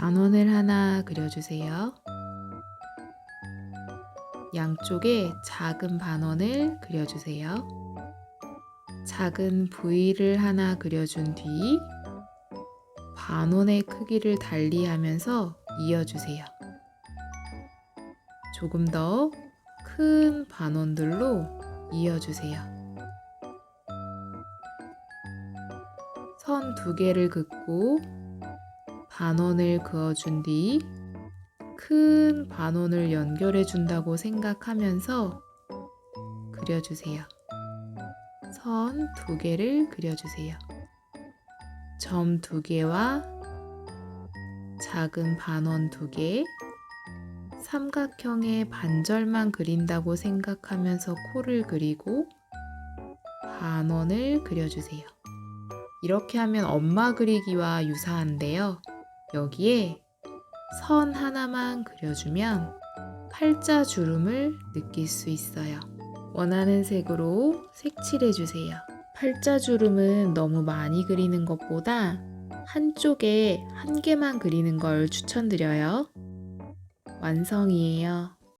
반원을 하나 그려주세요. 양쪽에 작은 반원을 그려주세요. 작은 V를 하나 그려준 뒤 반원의 크기를 달리하면서 이어주세요. 조금 더 큰 반원들로 이어주세요. 선 두 개를 긋고 반원을 그어준 뒤 큰 반원을 연결해 준다고 생각하면서 그려주세요. 선 두 개를 그려주세요. 점 두 개와 작은 반원 두 개, 삼각형의 반절만 그린다고 생각하면서 코를 그리고 반원을 그려주세요. 이렇게 하면 엄마 그리기와 유사한데요. 여기에 선 하나만 그려주면 팔자 주름을 느낄 수 있어요. 원하는 색으로 색칠해주세요. 팔자 주름은 너무 많이 그리는 것보다 한쪽에 한 개만 그리는 걸 추천드려요. 완성이에요.